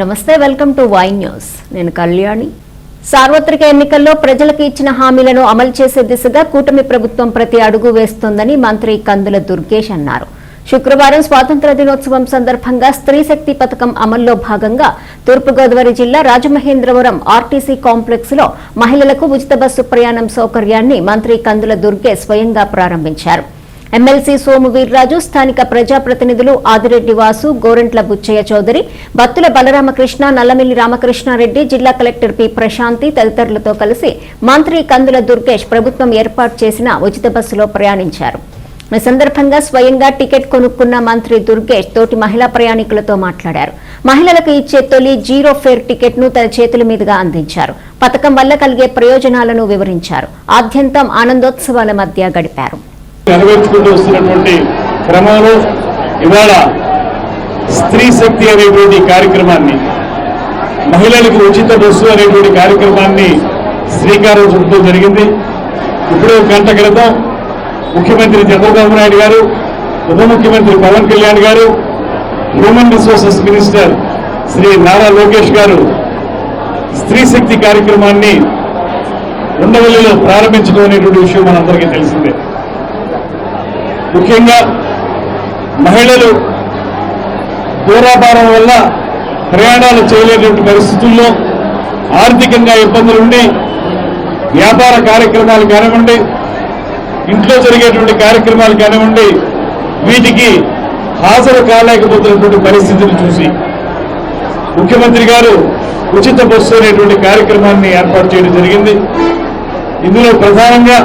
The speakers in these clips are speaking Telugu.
నమస్తే వెల్కమ్ టు వై న్యూస్. నేను కళ్యాణి. సార్వత్రిక ఎన్నికల్లో ప్రజలకు ఇచ్చిన హామీలను అమలు చేసే దిశగా కూటమి ప్రభుత్వం ప్రతి అడుగు వేస్తోందని మంత్రి కందుల దుర్గేష్ అన్నారు. శుక్రవారం స్వాతంత్ర దినోత్సవం సందర్భంగా స్త్రీ శక్తి పథకం అమల్లో భాగంగా తూర్పుగోదావరి జిల్లా రాజమహేంద్రవరం ఆర్టీసీ కాంప్లెక్స్లో మహిళలకు ఉచిత బస్సు ప్రయాణం సౌకర్యాన్ని మంత్రి కందుల దుర్గే స్వయంగా ప్రారంభించారు. ఎమ్మెల్సీ సోము వీర్రాజు స్థానిక ప్రజాప్రతినిధులు ఆదిరెడ్డి వాసు గోరంట్ల బుచ్చయ్య చౌదరి బత్తుల బలరామకృష్ణ నల్లమిల్లి రామకృష్ణారెడ్డి జిల్లా కలెక్టర్ పి ప్రశాంతి తదితరులతో కలిసి మంత్రి కందుల దుర్గేష్ ప్రభుత్వం ఏర్పాటు చేసిన ఉచిత బస్సులో ప్రయాణించారు. ఈ సందర్భంగా స్వయంగా టికెట్ కొనుక్కున్న మంత్రి దుర్గేష్ తోటి మహిళా ప్రయాణికులతో మాట్లాడారు. మహిళలకు ఇచ్చే తొలి జీరో ఫేర్ టికెట్ను తన చేతుల మీదుగా అందించారు. పథకం వల్ల కలిగే ప్రయోజనాలను వివరించారు. ఆద్యంతం ఆనందోత్సవాల మధ్య గడిపారు. నెరవేర్చుకుంటూ వస్తున్నటువంటి క్రమంలో ఇవాళ స్త్రీ శక్తి అనేటువంటి కార్యక్రమాన్ని మహిళలకు ఉచిత బస్సు అనేటువంటి కార్యక్రమాన్ని శ్రీకారం చుట్టడం జరిగింది. ఇప్పుడు గంట క్రితం ముఖ్యమంత్రి చంద్రబాబు నాయుడు గారు ఉప ముఖ్యమంత్రి Pawan Kalyan garu human resources minister Shri Nara Lokesh garu Stree Shakti కార్యక్రమాన్ని ఉండవల్లిలో ప్రారంభించడం అనేటువంటి విషయం మనందరికీ తెలిసిందే. ముఖ్యంగా మహిళలు దూరాభారం వల్ల ప్రయాణాలు చేయలేనటువంటి పరిస్థితుల్లో ఆర్థికంగా ఇబ్బందులుండి వ్యాపార కార్యక్రమాలు కానివ్వండి ఇంట్లో జరిగేటువంటి కార్యక్రమాలు కానివ్వండి వీటికి హాజరు కాలేకపోతున్నటువంటి పరిస్థితిని చూసి ముఖ్యమంత్రి గారు ఉచిత బస్సు అనేటువంటి కార్యక్రమాన్ని ఏర్పాటు చేయడం జరిగింది. ఇందులో ప్రధానంగా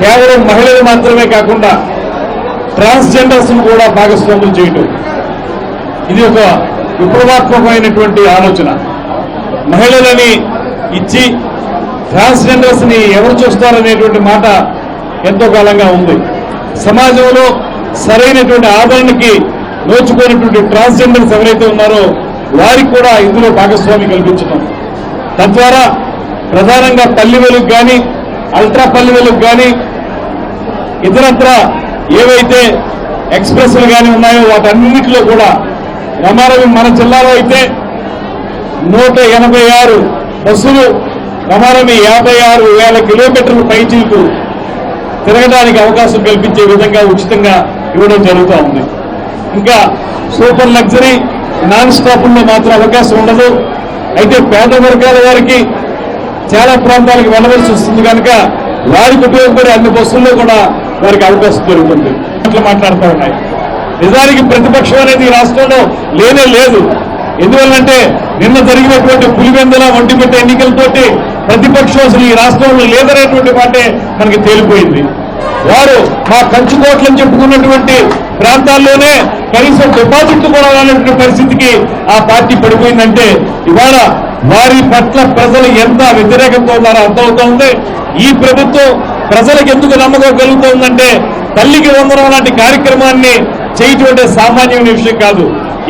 కేవలం మహిళలు మాత్రమే కాకుండా ట్రాన్స్జెండర్స్ కూడా భాగస్వాములు చేయటం. ఇది ఒక విప్లవాత్మకమైనటువంటి ఆలోచన. మహిళలని ఇచ్చి ట్రాన్స్జెండర్స్ని ఎవరు చూస్తారనేటువంటి మాట ఎంతో కాలంగా ఉంది. సమాజంలో సరైనటువంటి ఆదరణకి నోచుకున్నటువంటి ట్రాన్స్జెండర్స్ ఎవరైతే ఉన్నారో వారికి కూడా ఇందులో భాగస్వామి కల్పించడం తద్వారా ప్రధానంగా పల్లి వెలుగు కానీ అల్ట్రా పల్లి వెలుగు కానీ ఇతరత్ర ఏవైతే ఎక్స్ప్రెస్లు కానీ ఉన్నాయో వాటన్నిటిలో కూడా రమారవి మన జిల్లాలో అయితే నూట ఎనభై ఆరు బస్సులు రమారవి యాభై ఆరు వేల కిలోమీటర్ల పైచీలకు తిరగడానికి అవకాశం కల్పించే విధంగా ఉచితంగా ఇవ్వడం జరుగుతూ ఉంది. ఇంకా సూపర్ లగ్జరీ నాన్ స్టాపుల్లో మాత్రం అవకాశం ఉండదు. అయితే పేద వర్గాల వారికి చాలా ప్రాంతాలకు వెళ్ళవలసి వస్తుంది కనుక వారికి ఉపయోగపడే అన్ని బస్సుల్లో కూడా వారికి అవకాశం దొరుకుతుంది. అట్లా మాట్లాడుతూ ఉన్నాయి. నిజానికి ప్రతిపక్షం అనేది ఈ రాష్ట్రంలో లేనే లేదు. ఎందువల్లంటే నిన్న జరిగినటువంటి పులివెందుల ఒంటిమిట్ట ఎన్నికలతోటి ప్రతిపక్షం అసలు ఈ రాష్ట్రంలో లేదనేటువంటి మాటే మనకి తేలిపోయింది. వారు మా కంచుకోట్లని చెప్పుకున్నటువంటి ప్రాంతాల్లోనే కనీసం డిపాజిట్లు కూడా రానటువంటి పరిస్థితికి ఆ పార్టీ పడిపోయిందంటే ఇవాళ వారి పట్ల ప్రజలు ఎంత వ్యతిరేకంతో ఉన్నారో అర్థమవుతోంది? ఈ ప్రభుత్వం ప్రజలకు ఎందుకు నమ్మకం కలుగుతోందంటే తల్లికి వందనం లాంటి కార్యక్రమాన్ని చేయటువంటి సామాన్యమైన విషయం కాదు.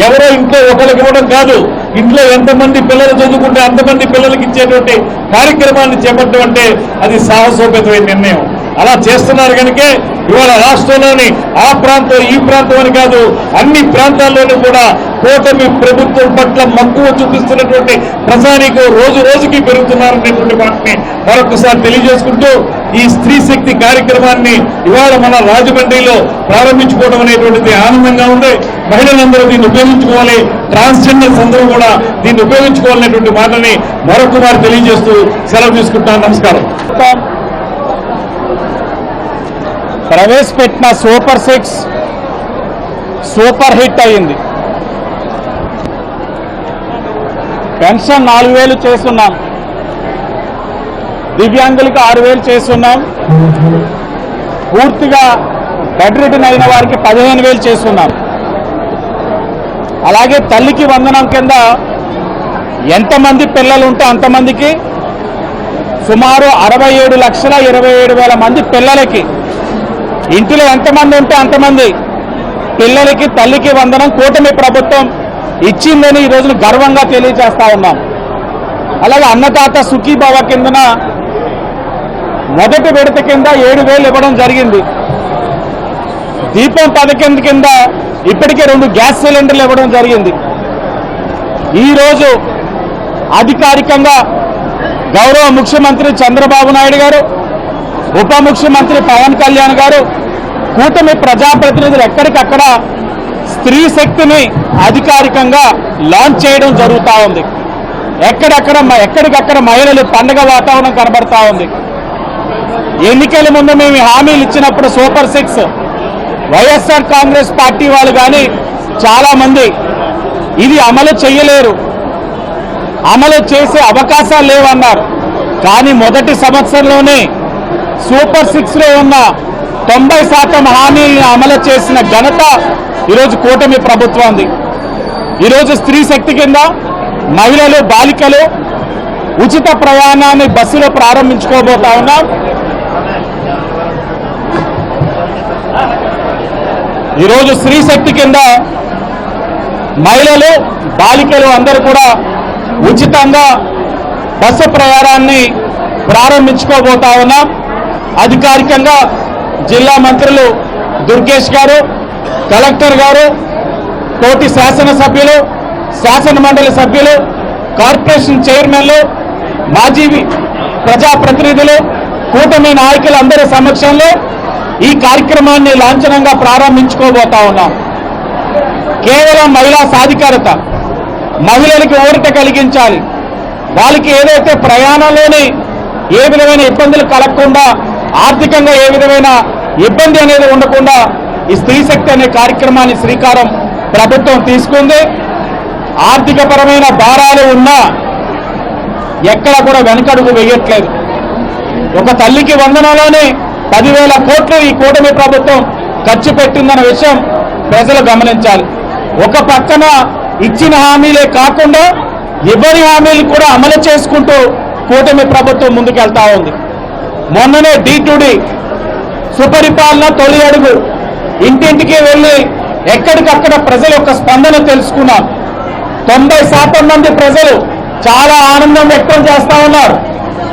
ఎవరో ఇంట్లో ఒకరికి ఇవ్వడం కాదు. ఇంట్లో ఎంతమంది పిల్లలు చదువుకుంటే అంతమంది పిల్లలకి ఇచ్చేటువంటి కార్యక్రమాన్ని చేపట్టడం అంటే అది సాహసోపేతమైన నిర్ణయం. అలా చేస్తున్నారు కనుకే ఇవాళ రాష్ట్రంలోని ఆ ప్రాంతం ఈ ప్రాంతం అని కాదు అన్ని ప్రాంతాల్లోనూ కూడా కూటమి ప్రభుత్వం పట్ల మక్కువ చూపిస్తున్నటువంటి ప్రజానికి రోజు రోజుకి పెరుగుతున్నారనేటువంటి వాటిని మరొకసారి తెలియజేసుకుంటూ ఈ స్త్రీ శక్తి కార్యక్రమాన్ని ఇవాళ మన రాజమండ్రిలో ప్రారంభించుకోవడం అనేటువంటిది ఆనందంగా ఉంది. మహిళలందరూ దీన్ని ఉపయోగించుకోవాలి. ట్రాన్స్జెండర్స్ అందరూ కూడా దీన్ని ఉపయోగించుకోవాలనేటువంటి మాటని మరొకసారి తెలియజేస్తూ సెలవు తీసుకుంటాను. నమస్కారం. ప్రవేశపెట్టిన సూపర్ సిక్స్ సూపర్ హిట్ అయింది పెన్షన్ నాలుగు వేలు చేస్తున్నాం. దివ్యాంగులకు ఆరు వేలు చేస్తున్నాం. పూర్తిగా బెడ్ రిటర్న్ అయిన వారికి పదిహేను వేలు చేస్తున్నాం. అలాగే తల్లికి వందనం కింద ఎంతమంది పిల్లలు ఉంటే అంతమందికి సుమారు అరవై ఏడు లక్షల ఇరవై ఏడు వేల మంది పిల్లలకి ఇంటిలో ఎంతమంది ఉంటే అంతమంది. పిల్లలకి తల్లికి వందనం కూటమి ప్రభుత్వం ఇచ్చిందని ఈ రోజున గర్వంగా తెలియజేస్తా ఉన్నాం. అలాగే అన్నదాత సుఖీభావ కిందన మొదటి విడత కింద ఏడు వేలు ఇవ్వడం జరిగింది. దీపం పథకం కింద ఇప్పటికే రెండు గ్యాస్ సిలిండర్లు ఇవ్వడం జరిగింది. ఈరోజు అధికారికంగా గౌరవ ముఖ్యమంత్రి చంద్రబాబు నాయుడు గారు ఉప ముఖ్యమంత్రి పవన్ కళ్యాణ్ గారు కూటమి ప్రజాప్రతినిధులు ఎక్కడికక్కడ స్త్రీ శక్తిని అధికారికంగా లాంచ్ చేయడం జరుగుతూ ఉంది. ఎక్కడెక్కడ ఎక్కడికక్కడ మహిళలు పండగ వాతావరణం కనబడతా ఉంది. ఎన్నికల ముందు మేము హామీలు ఇచ్చినప్పుడు super six YSR Congress party వాళ్ళు కానీ చాలా మంది ఇది అమలు చేయలేరు. అమలు చేసే అవకాశాలు లేవన్నారు. కానీ మొదటి సంవత్సరంలోనే సూపర్ సిక్స్లో ఉన్న తొంభై శాతం హామీలను అమలు చేసిన ఘనత ఈరోజు కూటమి ప్రభుత్వంది ఈరోజు స్త్రీ శక్తి కింద మహిళలు బాలికలు ఉచిత ప్రయాణాన్ని బస్సులో ప్రారంభించుకోబోతా ఉన్నాం ఈరోజు స్త్రీ శక్తి కింద మహిళలు బాలికలు అందరూ కూడా ఉచితంగా బస్సు ప్రయాణాన్ని ప్రారంభించుకోబోతా ఉన్నాం అధికారికంగా జిల్లా మంత్రులు దుర్గేష్ గారు కలెక్టర్ గారు తోటి శాసనసభ్యులు శాసన మండలి సభ్యులు కార్పొరేషన్ చైర్మన్లు మాజీ ప్రజాప్రతినిధులు కూటమి నాయకులందరి సమక్షంలో ఈ కార్యక్రమాన్ని లాంఛనంగా ప్రారంభించుకోబోతా ఉన్నాం. కేవలం మహిళా సాధికారత మహిళలకు ఊరట కలిగించాలి. వాళ్ళకి ఏదైతే ప్రయాణంలోనే ఏ విధమైన ఇబ్బందులు కలగకుండా ఆర్థికంగా ఏ విధమైన ఇబ్బంది అనేది ఉండకుండా ఈ స్త్రీ శక్తి అనే కార్యక్రమాన్ని శ్రీకారం ప్రభుత్వం తీసుకుంది. ఆర్థిక పరమైన భారాలు ఉన్నా ఎక్కడ కూడా వెనకడుగు వేయట్లేదు. ఒక తల్లికి వందనలోనే పదివేల కోట్లు ఈ కూటమి ప్రభుత్వం ఖర్చు పెట్టిందన్న విషయం ప్రజలు గమనించాలి. ఒక పక్కన ఇచ్చిన హామీలే కాకుండా ఇవ్వని హామీలు కూడా అమలు చేసుకుంటూ కూటమి ప్రభుత్వం ముందుకెళ్తా ఉంది. మొన్ననే డి టు డి సుపరిపాలన తొలి అడుగు. ఇంటింటికి వెళ్ళి ఎక్కడికక్కడ ప్రజల యొక్క స్పందన తెలుసుకున్నాం. తొంభై శాతం మంది ప్రజలు చాలా ఆనందం వ్యక్తం చేస్తా ఉన్నారు.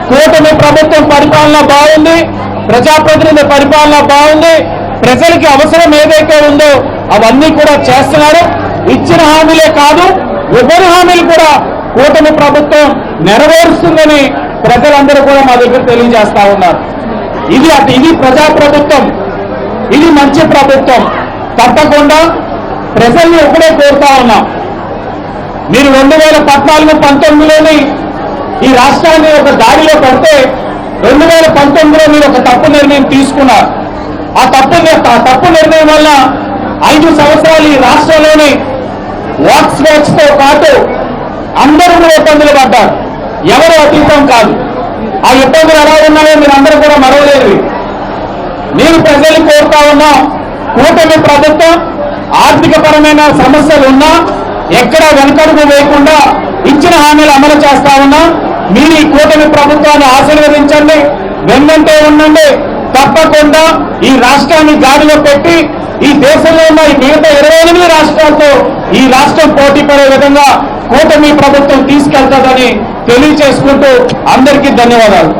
కూటమి ప్రభుత్వం పరిపాలన బాగుంది ప్రజాప్రతినిధి పరిపాలన బాగుంది ప్రజలకి అవసరం ఏదైతే ఉందో అవన్నీ కూడా చేస్తున్నారు. ఇచ్చిన హామీలే కాదు ఇవ్వని హామీలు కూడా కూటమి ప్రభుత్వం నెరవేరుస్తుందని ప్రజలందరూ కూడా మా దగ్గర తెలియజేస్తా ఉన్నారు. ఇది అటు ఇది ప్రజాప్రభుత్వం. ఇది మంచి ప్రభుత్వం. తప్పకుండా ప్రజల్ని ఒకడే కోరుతా ఉన్నాం. మీరు రెండు వేల పద్నాలుగు పంతొమ్మిదిలోని ఈ రాష్ట్రాన్ని ఒక దారిలో పెడితే రెండు వేల పంతొమ్మిదిలో మీరు ఒక తప్పు నిర్ణయం తీసుకున్నారు. ఆ తప్పు ఆ తప్పు నిర్ణయం వల్ల ఐదు సంవత్సరాలు ఈ రాష్ట్రంలోని వాక్స్ వ్యాక్స్తో పాటు అందరూ కూడా ఇబ్బందులు పడ్డారు. ఎవరు అతీతం కాదు. ఆ ఇబ్బందులు ఎలా ఉన్నాయో మీరందరూ కూడా మరవలేరు నేను ప్రజలు కోరుతా ఉన్నా కూటమి ప్రభుత్వం ఆర్థిక పరమైన సమస్యలు ఉన్నా ఎక్కడ వెనకడుగు వేయకుండా ఇచ్చిన హామీలు అమలు చేస్తా ఉన్నా మీరు ఈ కూటమి ప్రభుత్వాన్ని ఆశీర్వదించండి వెన్నంటే ఉండండి తప్పకుండా ఈ రాష్ట్రాన్ని గాడిలో పెట్టి ఈ దేశంలో ఉన్న ఈ మిగతా ఇరవై ఎనిమిది రాష్ట్రాలతో ఈ రాష్ట్రం పోటీ పడే విధంగా కూటమి ప్రభుత్వం తీసుకెళ్తుందని తెలియచేసుకుంటూ అందరికీ ధన్యవాదాలు.